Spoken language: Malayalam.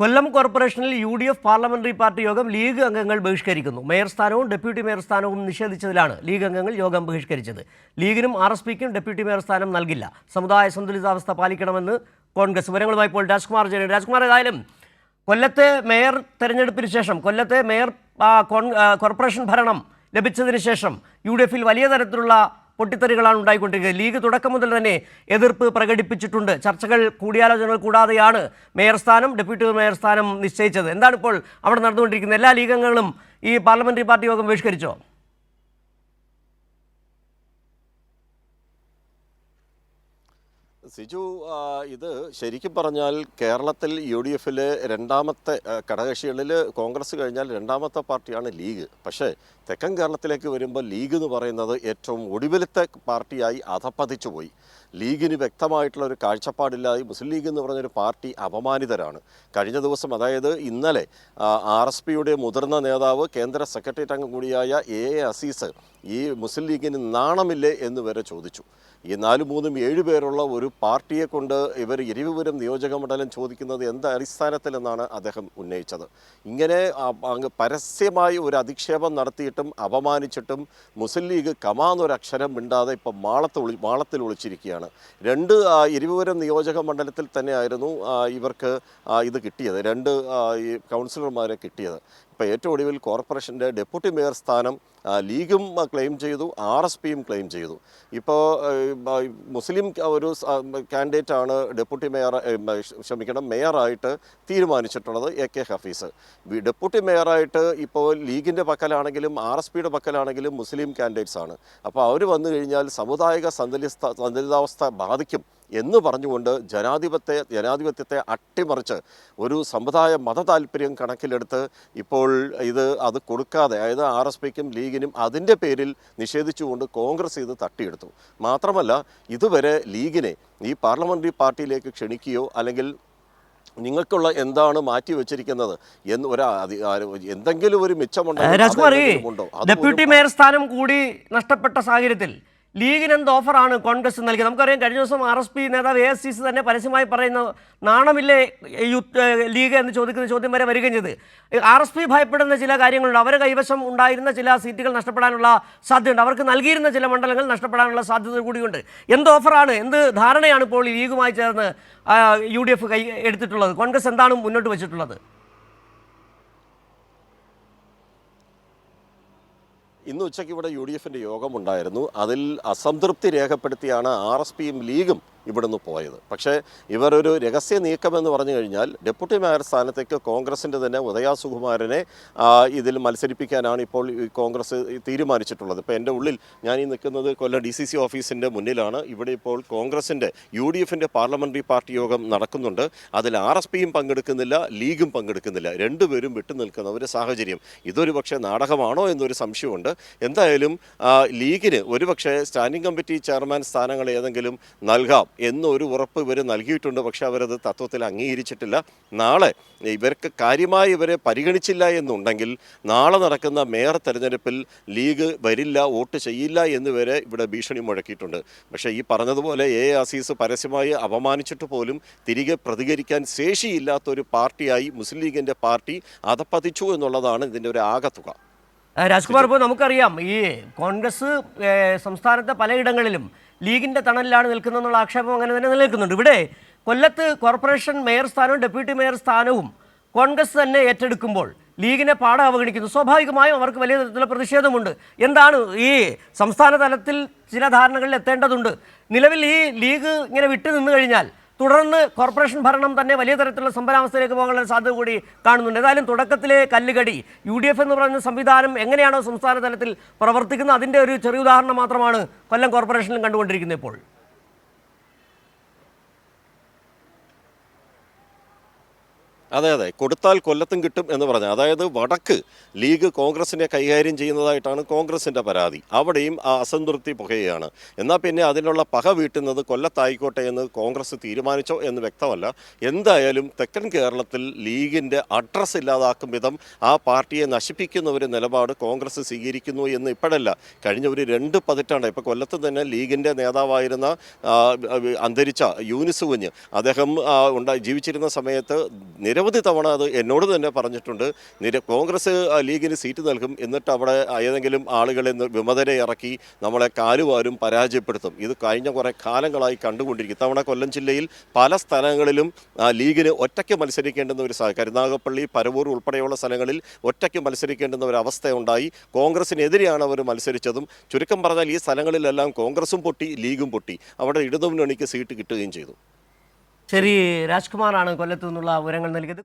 കൊല്ലം കോർപ്പറേഷനിൽ U D F parliamentary party യോഗം ലീഗ് അംഗങ്ങൾ ബഹിഷ്കരിക്കുന്നു. മേയർ സ്ഥാനവും ഡെപ്യൂട്ടി മേയർ സ്ഥാനവും നിഷേധിച്ചതിലാണ് ലീഗ് അംഗങ്ങൾ യോഗം ബഹിഷ്കരിച്ചത്. ലീഗിനും ആർ എസ് പിക്കും ഡെപ്യൂട്ടി മേയർ സ്ഥാനം നൽകില്ല. സമുദായ സന്തുലിതാവസ്ഥ പാലിക്കണമെന്ന് കോൺഗ്രസ്. വിവരങ്ങളുമായി ഇപ്പോൾ രാജ്കുമാർ ജയൻ രാജ്കുമാർ ഏതായാലും കൊല്ലത്തെ മേയർ തെരഞ്ഞെടുപ്പിന് ശേഷം കൊല്ലത്തെ മേയർ കോർപ്പറേഷൻ ഭരണം ലഭിച്ചതിന് ശേഷം യു ഡി എഫിൽ വലിയ തരത്തിലുള്ള പൊട്ടിത്തെറികളാണ് ഉണ്ടായിക്കൊണ്ടിരിക്കുന്നത്. ലീഗ് തുടക്കം മുതൽ തന്നെ എതിർപ്പ് പ്രകടിപ്പിച്ചിട്ടുണ്ട്. ചർച്ചകൾ കൂടിയാലോചനകൾ കൂടാതെയാണ് മേയർ സ്ഥാനം ഡെപ്യൂട്ടി മേയർ സ്ഥാനം നിശ്ചയിച്ചത്. എന്താണ് ഇപ്പോൾ അവിടെ നടന്നുകൊണ്ടിരിക്കുന്നത് എല്ലാ ലീഗങ്ങളും ഈ പാർലമെന്ററി പാർട്ടി യോഗം ബഹിഷ്കരിച്ചോ? സിജു ഇത് ശരിക്കും പറഞ്ഞാൽ കേരളത്തിൽ യു ഡി എഫിലെ രണ്ടാമത്തെ ഘടകകക്ഷികളിൽ കോൺഗ്രസ് കഴിഞ്ഞാൽ രണ്ടാമത്തെ പാർട്ടിയാണ് ലീഗ്. പക്ഷേ തെക്കൻ കേരളത്തിലേക്ക് വരുമ്പോൾ ലീഗ് എന്ന് പറയുന്നത് ഏറ്റവും ഒടുവിലത്തെ പാർട്ടിയായി അധപ്പതിച്ചു പോയി. ലീഗിന് വ്യക്തമായിട്ടുള്ള ഒരു കാഴ്ചപ്പാടില്ലാതെ മുസ്ലിം ലീഗ് എന്ന് പറഞ്ഞൊരു പാർട്ടി അപമാനിതരാണ്. കഴിഞ്ഞ ദിവസം അതായത് ഇന്നലെ ആർ എസ് പിയുടെ മുതിർന്ന നേതാവ് കേന്ദ്ര സെക്രട്ടേറിയറ്റ് അംഗം കൂടിയായ എ എ അസീസ് ഈ മുസ്ലിം ലീഗിന് നാണമില്ലേ എന്ന് വരെ ചോദിച്ചു. ഈ നാല് മൂന്നും ഏഴ് പേരുള്ള ഒരു പാർട്ടിയെ കൊണ്ട് ഇവർ ഇരുവരും നിയോജക മണ്ഡലം ചോദിക്കുന്നത് എന്ത് അടിസ്ഥാനത്തിലെന്നാണ് അദ്ദേഹം ഉന്നയിച്ചത്. ഇങ്ങനെ അങ്ങ് പരസ്യമായി ഒരു അധിക്ഷേപം നടത്തിയിട്ടും അപമാനിച്ചിട്ടും മുസ്ലിം ലീഗ് കമാന്നൊരു അക്ഷരം മിണ്ടാതെ ഇപ്പം മാളത്ത് ഒളി മാളത്തിൽ ഒളിച്ചിരിക്കുകയാണ് രണ്ട് ഇരുവിപുരം നിയോജക മണ്ഡലത്തിൽ തന്നെയായിരുന്നു ഇവർക്ക് ഇത് കിട്ടിയത്. രണ്ട് കൗൺസിലർമാരെ കിട്ടിയത്. ഇപ്പോൾ ഏറ്റവും ഒടുവിൽ കോർപ്പറേഷന്റെ ഡെപ്യൂട്ടി മേയർ സ്ഥാനം ലീഗും ക്ലെയിം ചെയ്തു ആർ എസ് പിയും ക്ലെയിം ചെയ്തു. ഇപ്പോൾ മുസ്ലിം ഒരു കാൻഡിഡേറ്റ് ആണ് ഡെപ്യൂട്ടി മേയർ ക്ഷമിക്കണം മേയറായിട്ട് തീരുമാനിച്ചിട്ടുള്ളത് എ കെ ഹഫീസ്. ഡെപ്യൂട്ടി മേയറായിട്ട് ഇപ്പോൾ ലീഗിന്റെ പക്കലാണെങ്കിലും ആർ എസ് പിയുടെ പക്കലാണെങ്കിലും മുസ്ലിം കാൻഡിഡേറ്റ്സ് ആണ്. അപ്പോൾ അവർ വന്നു കഴിഞ്ഞാൽ സമുദായിക സന്തുലിത സന്തുലിതാവസ്ഥ ബാധിക്കും. എന്ന് പറഞ്ഞുകൊണ്ട് ജനാധിപത്യ ജനാധിപത്യത്തെ അട്ടിമറിച്ച് ഒരു സമുദായ മത താല്പര്യം കണക്കിലെടുത്ത് ഇപ്പോൾ ഇത് അത് കൊടുക്കാതെ അതായത് ആർ എസ് പിക്കും ലീഗിനും അതിന്റെ പേരിൽ നിഷേധിച്ചുകൊണ്ട് കോൺഗ്രസ് ഇത് തട്ടിയെടുത്തു. മാത്രമല്ല ഇതുവരെ ലീഗിനെ ഈ പാർലമെന്ററി പാർട്ടിയിലേക്ക് ക്ഷണിക്കുകയോ അല്ലെങ്കിൽ നിങ്ങൾക്കുള്ള എന്താണ് മാറ്റി വെച്ചിരിക്കുന്നത് എന്ന് ഒരു എന്തെങ്കിലും ഒരു മിച്ചമുണ്ടോ? ഡെപ്യൂട്ടി മേയർ സ്ഥാനം കൂടി നഷ്ടപ്പെട്ട സാഹചര്യത്തിൽ ലീഗിന് എന്ത് ഓഫറാണ് കോൺഗ്രസ് നൽകിയത്? നമുക്കറിയാം കഴിഞ്ഞ ദിവസം ആർ എസ് പി നേതാവ് എ എസ് സി സി തന്നെ പരസ്യമായി പറയുന്ന നാണമില്ലേ ലീഗ് എന്ന് ചോദിക്കുന്ന ചോദ്യം വരെ വരികയും ചെയ്ത്. ആർ എസ് പി ഭയപ്പെടുന്ന ചില കാര്യങ്ങളുണ്ട്. അവരെ കൈവശം ഉണ്ടായിരുന്ന ചില സീറ്റുകൾ നഷ്ടപ്പെടാനുള്ള സാധ്യതയുണ്ട്. അവർക്ക് നൽകിയിരുന്ന ചില മണ്ഡലങ്ങൾ നഷ്ടപ്പെടാനുള്ള സാധ്യത കൂടിയുണ്ട്. എന്ത് ഓഫറാണ് എന്ത് ധാരണയാണ് ഇപ്പോൾ ലീഗുമായി ചേർന്ന് യു ഡി എഫ് കൈ എടുത്തിട്ടുള്ളത്? കോൺഗ്രസ് എന്താണ് മുന്നോട്ട് വെച്ചിട്ടുള്ളത്? ഇന്ന് ഉച്ചയ്ക്ക് ഇവിടെ യു ഡി എഫിന്റെ യോഗമുണ്ടായിരുന്നു. അതിൽ അസംതൃപ്തി രേഖപ്പെടുത്തിയാണ് ആർ എസ് പിയും ലീഗും ഇവിടുന്ന് പോയത്. പക്ഷേ ഇവർ ഒരു രഹസ്യ നീക്കമെന്ന് പറഞ്ഞു കഴിഞ്ഞാൽ ഡെപ്യൂട്ടി മേയർ സ്ഥാനത്തേക്ക് കോൺഗ്രസിന്റെ തന്നെ ഉദയാസുകുമാരനെ ഇതിൽ മത്സരിപ്പിക്കാനാണ് ഇപ്പോൾ കോൺഗ്രസ് തീരുമാനിച്ചിട്ടുള്ളത്. ഇപ്പോൾ എന്റെ ഉള്ളിൽ ഞാൻ ഈ നിൽക്കുന്നത് കൊല്ലം ഡി സി സി ഓഫീസിന്റെ മുന്നിലാണ്. ഇവിടെ ഇപ്പോൾ കോൺഗ്രസിന്റെ യു ഡി എഫിന്റെ പാർലമെന്ററി പാർട്ടി യോഗം നടക്കുന്നുണ്ട്. അതിൽ ആർ എസ് പിയും പങ്കെടുക്കുന്നില്ല ലീഗും പങ്കെടുക്കുന്നില്ല. രണ്ടുപേരും വിട്ടു നിൽക്കുന്ന ഒരു സാഹചര്യം. ഇതൊരു പക്ഷേ നാടകമാണോ എന്നൊരു സംശയമുണ്ട്. എന്തായാലും ലീഗിന് ഒരുപക്ഷെ സ്റ്റാൻഡിംഗ് കമ്മിറ്റി ചെയർമാൻ സ്ഥാനങ്ങൾ ഏതെങ്കിലും നൽകാം. എന്നൊരു ഉറപ്പ് ഇവർ നൽകിയിട്ടുണ്ട്. പക്ഷേ അവരത് തത്വത്തിൽ അംഗീകരിച്ചിട്ടില്ല. നാളെ ഇവർക്ക് കാര്യമായി ഇവരെ പരിഗണിച്ചില്ല എന്നുണ്ടെങ്കിൽ നാളെ നടക്കുന്ന മേയർ തെരഞ്ഞെടുപ്പിൽ ലീഗ് വരില്ല വോട്ട് ചെയ്യില്ല എന്ന് വരെ ഇവിടെ ഭീഷണി മുഴക്കിയിട്ടുണ്ട്. പക്ഷേ ഈ പറഞ്ഞതുപോലെ എ ആസീസ് പരസ്യമായി അപമാനിച്ചിട്ട് പോലും തിരികെ പ്രതികരിക്കാൻ ശേഷിയില്ലാത്ത ഒരു പാർട്ടിയായി മുസ്ലിം ലീഗിന്റെ പാർട്ടി അതപ്പതിച്ചു എന്നുള്ളതാണ് ഇതിന്റെ ഒരു ആകത്തുക. രാജ്കുമാർ ഇപ്പോൾ നമുക്കറിയാം ഈ കോൺഗ്രസ് സംസ്ഥാനത്തെ പലയിടങ്ങളിലും ലീഗിന്റെ തണലിലാണ് നിൽക്കുന്നതെന്നുള്ള ആക്ഷേപം അങ്ങനെ തന്നെ നിലനിൽക്കുന്നുണ്ട്. ഇവിടെ കൊല്ലത്ത് കോർപ്പറേഷൻ മേയർ സ്ഥാനവും ഡെപ്യൂട്ടി മേയർ സ്ഥാനവും കോൺഗ്രസ് തന്നെ ഏറ്റെടുക്കുമ്പോൾ ലീഗിനെ പാടെ അവഗണിക്കുന്നു. സ്വാഭാവികമായും അവർക്ക് വലിയ തരത്തിലുള്ള പ്രതിഷേധമുണ്ട്. എന്താണ് ഈ സംസ്ഥാന തലത്തിൽ ചില ധാരണകളിൽ എത്തേണ്ടതുണ്ട്? നിലവിൽ ഈ ലീഗ് ഇങ്ങനെ വിട്ടു നിന്നു കഴിഞ്ഞാൽ തുടർന്ന് കോർപ്പറേഷൻ ഭരണം തന്നെ വലിയ തരത്തിലുള്ള സംഭരാവസ്ഥയിലേക്ക് പോകാനുള്ള സാധ്യത കൂടി കാണുന്നുണ്ട്. ഏതായാലും തുടക്കത്തിലെ കല്ലുകടി യു ഡി എഫ് എന്ന് പറയുന്ന സംവിധാനം എങ്ങനെയാണോ സംസ്ഥാന തലത്തിൽ പ്രവർത്തിക്കുന്നത്? അതിന്റെ ഒരു ചെറിയ ഉദാഹരണം മാത്രമാണ് കൊല്ലം കോർപ്പറേഷനിലും കണ്ടുകൊണ്ടിരിക്കുന്നത് ഇപ്പോൾ. അതെ അതെ. കൊടുത്താൽ കൊല്ലത്തും കിട്ടും എന്ന് പറഞ്ഞു അതായത് വടക്ക് ലീഗ് കോൺഗ്രസിനെ കൈകാര്യം ചെയ്യുന്നതായിട്ടാണ് കോൺഗ്രസിന്റെ പരാതി. അവിടെയും ആ അസംതൃപ്തി പുകയാണ് എന്നാൽ പിന്നെ അതിനുള്ള പക വീട്ടുന്നത് കൊല്ലത്തായിക്കോട്ടെ എന്ന് കോൺഗ്രസ് തീരുമാനിച്ചോ എന്ന് വ്യക്തമല്ല. എന്തായാലും തെക്കൻ കേരളത്തിൽ ലീഗിന്റെ അഡ്രസ്സ് ഇല്ലാതാക്കും വിധം ആ പാർട്ടിയെ നശിപ്പിക്കുന്ന ഒരു നിലപാട് കോൺഗ്രസ് സ്വീകരിക്കുന്നു എന്ന് ഇപ്പോഴല്ല. കഴിഞ്ഞ ഒരു രണ്ട് പതിറ്റാണ്ട് ഇപ്പോൾ കൊല്ലത്ത് തന്നെ ലീഗിന്റെ നേതാവായിരുന്ന അന്തരിച്ച യൂനിസ് കുഞ്ഞ് അദ്ദേഹം ഉണ്ടായി ജീവിച്ചിരുന്ന സമയത്ത് നിരവധി നിരവധി തവണ അത് എന്നോട് തന്നെ പറഞ്ഞിട്ടുണ്ട്. നിര കോൺഗ്രസ് ലീഗിന് സീറ്റ് നൽകും. എന്നിട്ട് അവിടെ ഏതെങ്കിലും ആളുകളെ വിമതരെ ഇറക്കി നമ്മളെ കാലുവാരും പരാജയപ്പെടുത്തും. ഇത് കഴിഞ്ഞ കുറേ കാലങ്ങളായി കണ്ടുകൊണ്ടിരിക്കും. ഇത്തവണ കൊല്ലം ജില്ലയിൽ പല സ്ഥലങ്ങളിലും ലീഗിന് ഒറ്റയ്ക്ക് മത്സരിക്കേണ്ടുന്ന ഒരു കരുനാഗപ്പള്ളി പരവൂർ ഉൾപ്പെടെയുള്ള സ്ഥലങ്ങളിൽ ഒറ്റയ്ക്ക് മത്സരിക്കേണ്ടുന്ന ഒരു അവസ്ഥ ഉണ്ടായി കോൺഗ്രസിനെതിരെയാണ് അവർ മത്സരിച്ചതും. ചുരുക്കം പറഞ്ഞാൽ ഈ സ്ഥലങ്ങളിലെല്ലാം കോൺഗ്രസും പൊട്ടി ലീഗും പൊട്ടി. അവിടെ ഇടതുമുന്നണിക്ക് സീറ്റ് കിട്ടുകയും ചെയ്തു. ശരി രാജ്കുമാറാണ് കൊല്ലത്തു നിന്നുള്ള വിവരങ്ങൾ നൽകിയത്.